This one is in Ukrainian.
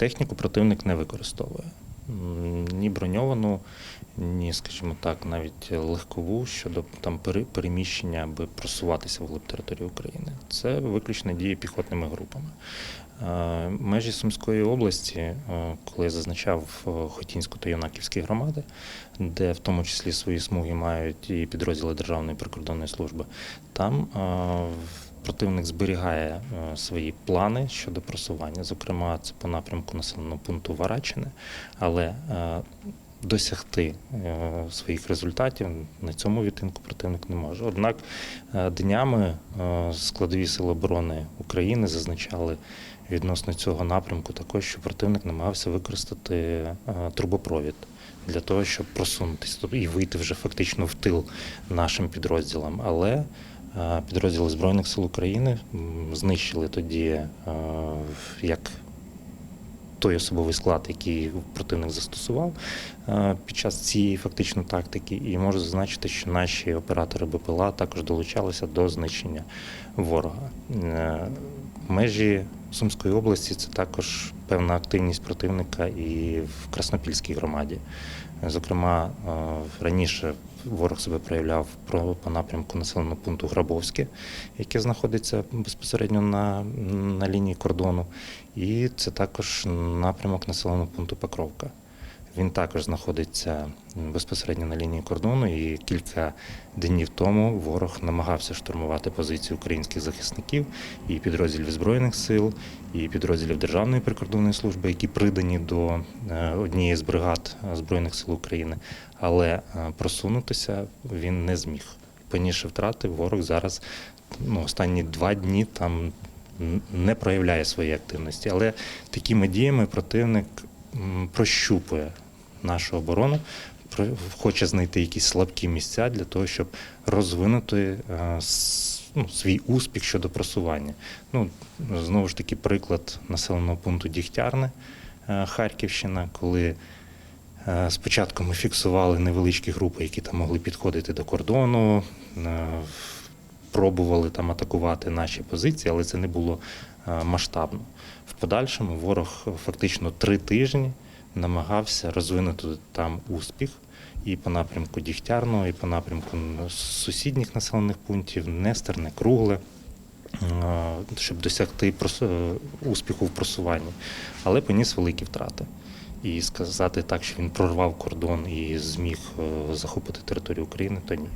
Техніку противник не використовує. Ні броньовану, ні, скажімо так, навіть легкову щодо там переміщення, аби просуватися вглиб території України. Це виключно діє піхотними групами. Е, Межі Сумської області, е, коли я зазначав е, Хотінську та Юнаківські громади, де в тому числі свої смуги мають і підрозділи Державної прикордонної служби, там в- противник зберігає е, свої плани щодо просування. Зокрема, це по напрямку населеного пункту Варачине, але е, досягти е, своїх результатів на цьому відтинку противник не може. Однак днями складові сили оборони України зазначали відносно цього напрямку також, що противник намагався використати трубопровід для того, щоб просунутися і вийти вже фактично в тил нашим підрозділам. Але підрозділи Збройних сил України знищили тоді е, як той особовий склад, який противник застосував е, під час цієї фактично тактики, і можу зазначити, що наші оператори БПЛА також долучалися до знищення ворога. Межі Сумської області це також певна активність противника і в Краснопільській громаді. Зокрема, е, раніше ворог себе проявляв по напрямку населеного пункту Грабовське, яке знаходиться безпосередньо на, на лінії кордону, і це також напрямок населеного пункту Покровка. Він також знаходиться безпосередньо на лінії кордону, і кілька днів тому ворог намагався штурмувати позиції українських захисників і підрозділів збройних сил, і підрозділів Державної прикордонної служби, які придані до е, однієї з бригад е, збройних сил України. Але е, просунутися він не зміг. Понісши втрати, ворог зараз ну, останні два дні там не проявляє своєї активності. Але такими діями противник прощупує нашу оборону, хоче знайти якісь слабкі місця для того, щоб розвинути е, ну, свій успіх щодо просування. Ну, знову ж таки, приклад населеного пункту Дігтярне, е, Харківщина, коли е, спочатку ми фіксували невеличкі групи, які там могли підходити до кордону, пробували там атакувати наші позиції, але це не було масштабно. В подальшому ворог фактично три тижні намагався розвинути там успіх і по напрямку Дігтярного, і по напрямку сусідніх населених пунктів, Нестерне, Кругле, е, щоб досягти е, успіху в просуванні, але поніс великі втрати. І сказати так, що він прорвав кордон і зміг е, захопити територію України, то ні.